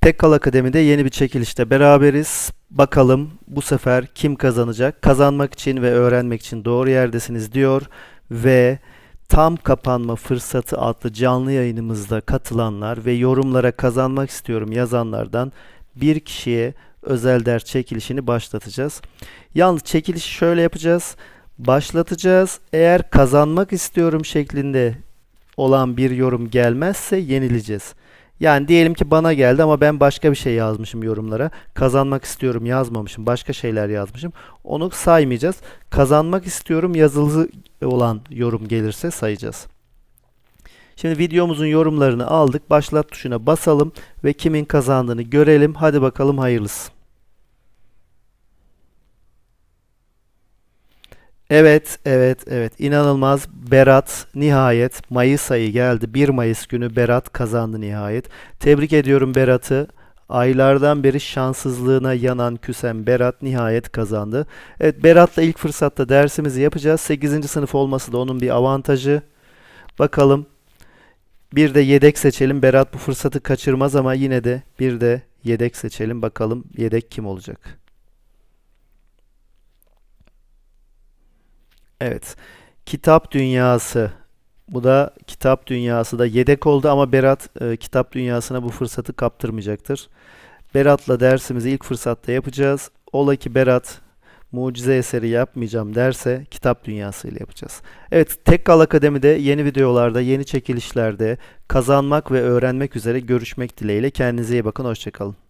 Tekkal Akademi'de yeni bir çekilişte beraberiz. Bakalım bu sefer kim kazanacak? Kazanmak için ve öğrenmek için doğru yerdesiniz diyor ve tam kapanma fırsatı adlı canlı yayınımızda katılanlar ve yorumlara kazanmak istiyorum yazanlardan bir kişiye özel ders çekilişini başlatacağız. Yalnız çekilişi şöyle yapacağız. Başlatacağız. Eğer kazanmak istiyorum şeklinde olan bir yorum gelmezse yenileceğiz. Yani diyelim ki bana geldi ama ben başka bir şey yazmışım yorumlara. Kazanmak istiyorum yazmamışım. Başka şeyler yazmışım. Onu saymayacağız. Kazanmak istiyorum yazılı olan yorum gelirse sayacağız. Şimdi videomuzun yorumlarını aldık. Başlat tuşuna basalım ve kimin kazandığını görelim. Hadi bakalım hayırlısı. Evet, evet, evet. İnanılmaz. Berat nihayet Mayıs ayı geldi. 1 Mayıs günü Berat kazandı nihayet. Tebrik ediyorum Berat'ı. Aylardan beri şanssızlığına yanan küsen Berat nihayet kazandı. Evet, Berat'la ilk fırsatta dersimizi yapacağız. 8. sınıf olması da onun bir avantajı. Bakalım. Bir de yedek seçelim. Berat bu fırsatı kaçırmaz ama yine de bir de yedek seçelim. Bakalım yedek kim olacak? Evet. Kitap dünyası. Bu da kitap dünyası da yedek oldu ama Berat e, kitap dünyasına bu fırsatı kaptırmayacaktır. Berat'la dersimizi ilk fırsatta yapacağız. Ola ki Berat mucize eseri yapmayacağım derse kitap dünyası ile yapacağız. Evet, Tekkal Akademi'de yeni videolarda, yeni çekilişlerde kazanmak ve öğrenmek üzere görüşmek dileğiyle. Kendinize iyi bakın, hoşçakalın.